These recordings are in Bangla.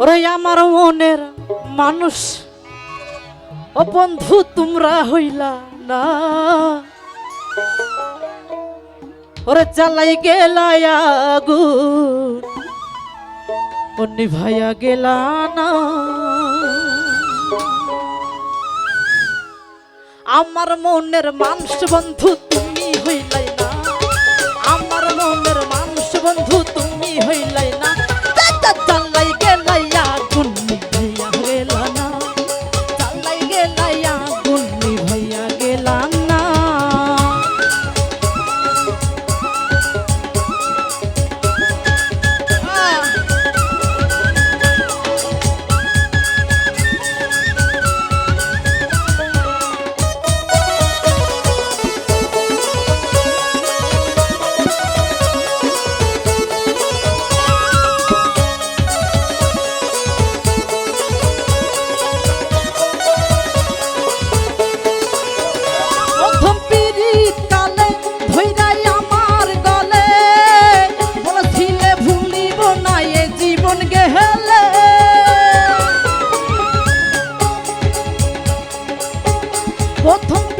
ওরে আমার মনের মানুষ, ও বন্ধু তোমরা হইলা না। ওরে চালাই গেলাই আগুন ভাইয়া গেলা না। আমার মনের মানুষ বন্ধু, তুমি হইলাই না। আমার মনের মানুষ বন্ধু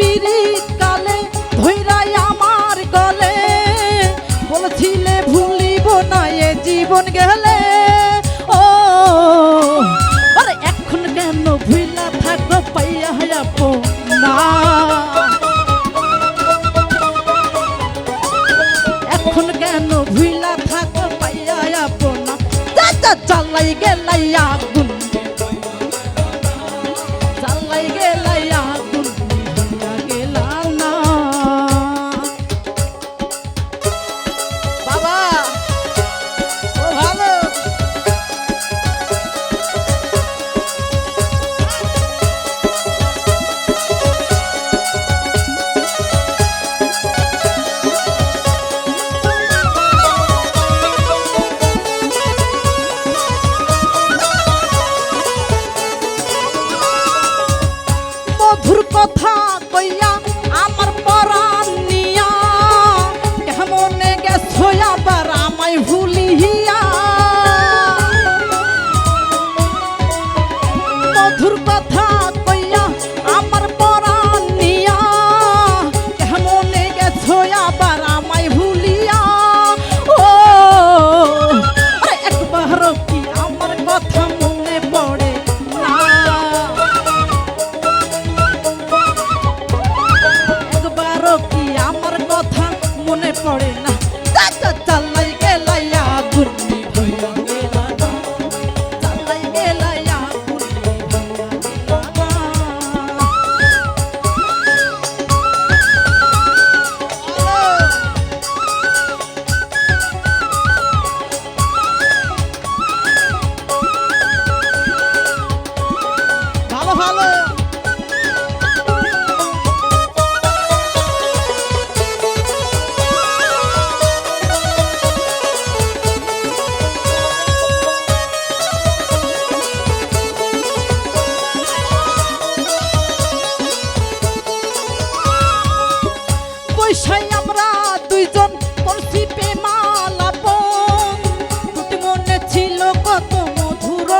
পিরিতকালে ধৈরাই গলে। বলছিলে, ভুলিব না এ জীবন গেলে। ও, আরে এখন কেন ভুইলা থাকো পাইয়া আপনা নিশাই আমরা দুইজন তোর মালাপ দুটি ছিল কত মধুর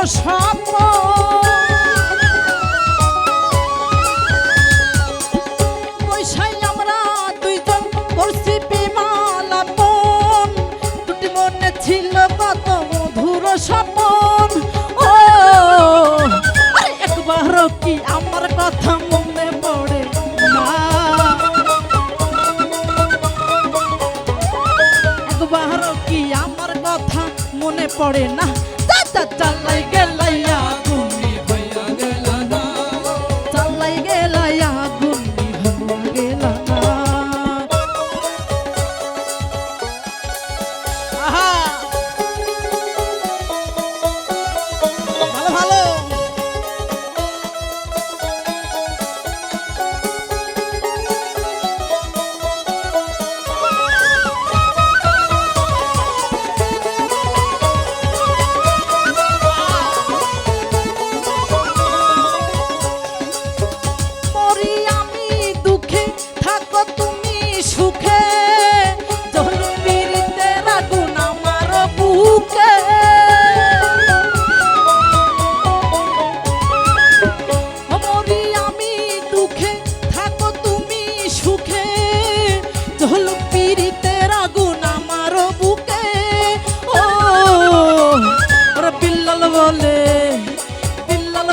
করে না। দাদা চালাই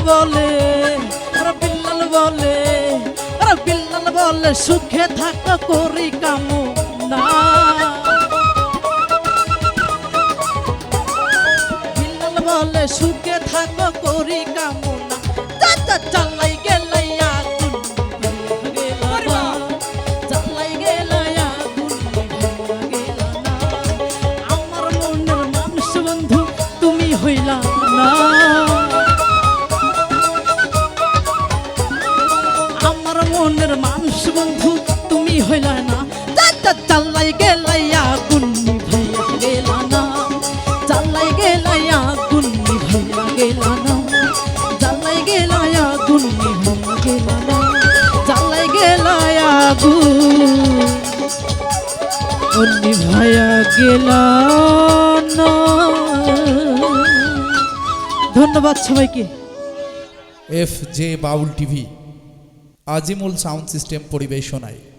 বলে ওরা বিল্লাল বলে ওরা বিল্লাল বলে, সুখে থাক, করি কামনা। বিল্লাল বলে, সুখে থাকো, করি কামনা। চাচা চালাই গেলাই চাচা চালাই গেলাই আগুন ভাইয়া গেল না। চালাই গেলাই আগুন ভাইয়া গেল না। চালাই গেলাই আগুন ভাইয়া গেল না। চালাই গেলাই আগুন ভাইয়া গেল না। ধন্যবাদ সবাইকে। F J Baul TV, Azimul sound system পরিবেশনায়।